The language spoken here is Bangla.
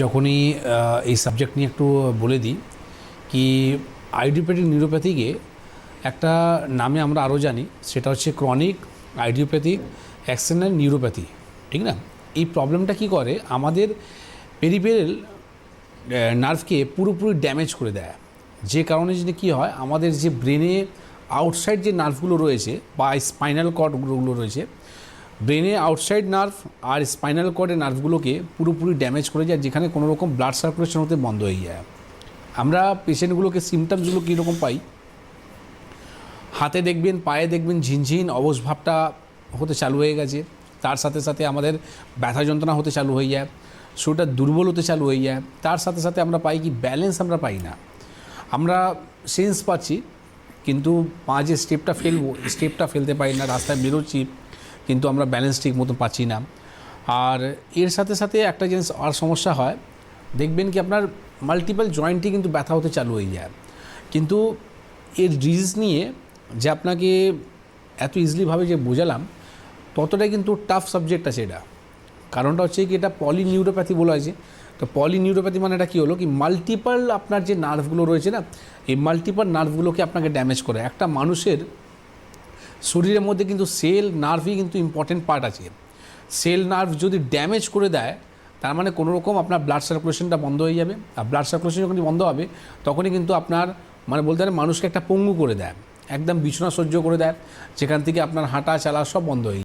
যখনই এই সাবজেক্ট নিয়ে একটু বলে দিই কি, আইডিওপ্যাথিক নিউরোপ্যাথিকে একটা নামে আমরা আরও জানি, সেটা হচ্ছে ক্রনিক আইডিওপ্যাথিক অ্যাক্সেনাল নিউরোপ্যাথি ঠিক না? এই প্রবলেমটা কি করে? আমাদের পেরিপেরাল নার্ভকে পুরোপুরি ড্যামেজ করে দেয়। যে কারণে যদি কী হয়, আমাদের যে ব্রেনে আউটসাইড যে নার্ভগুলো রয়েছে বা স্পাইনাল কর্ডগুলো রয়েছে ব্রেনে আউটসাইড নার্ভ আর স্পাইনাল কর্ডের নার্ভগুলোকে পুরোপুরি ড্যামেজ করে যায়, যেখানে কোনো রকম ব্লাড সার্কুলেশন হতে বন্ধ হয়ে যায়। আমরা পেশেন্টগুলোকে সিমটমসগুলো কীরকম পাই? হাতে দেখবেন, পায়ে দেখবেন, ঝিনঝিন অবসভাবটা হতে চালু হয়ে গেছে। তার সাথে সাথে আমাদের ব্যথা যন্ত্রণা হতে চালু হয়ে যায়, শরীরটা দুর্বল হতে চালু হয়ে যায়। তার সাথে সাথে আমরা পাই কি, ব্যালেন্স আমরা পাই না। আমরা সেন্স পাচ্ছি, কিন্তু পা যে স্টেপটা ফেলব, স্টেপটা ফেলতে পারি না, রাস্তায় বেরোচ্ছি কিন্তু আমরা ব্যালেন্স ঠিক মতো পাচ্ছি না। আর এর সাথে সাথে একটা জিনিস আর সমস্যা হয়, দেখবেন কি আপনার মাল্টিপল জয়েন্টই কিন্তু ব্যথা হতে চালু হয়ে যায়। কিন্তু এর ডিজিজ নিয়ে যে আপনাকে এত ইজিলিভাবে যে বোঝালাম, ততটাই কিন্তু টাফ সাবজেক্ট আছে এটা। কারণটা হচ্ছে কি, এটা পলি নিউরোপ্যাথি বলা হয়েছে। তো পলি নিউরোপ্যাথি মানে এটা কী হলো কি মাল্টিপল আপনার যে নার্ভগুলো রয়েছে না, এই মাল্টিপল নার্ভগুলোকে আপনাকে ড্যামেজ করে। একটা মানুষের শরীরের মধ্যে কিন্তু সেল নার্ভই কিন্তু ইম্পর্টেন্ট পার্ট আছে সেল নার্ভ যদি ড্যামেজ করে দেয়, তার মানে কোনো রকম আপনার ব্লাড সার্কুলেশনটা বন্ধ হয়ে যাবে আর ব্লাড সার্কুলেশন যখন বন্ধ হবে, তখনই কিন্তু আপনার মানে বলতে পারে মানুষকে একটা পঙ্গু করে দেয় একদম বিছনা সহ্য করে দেয়, যেখান থেকে আপনার হাঁটা চালা সব বন্ধ হয়ে।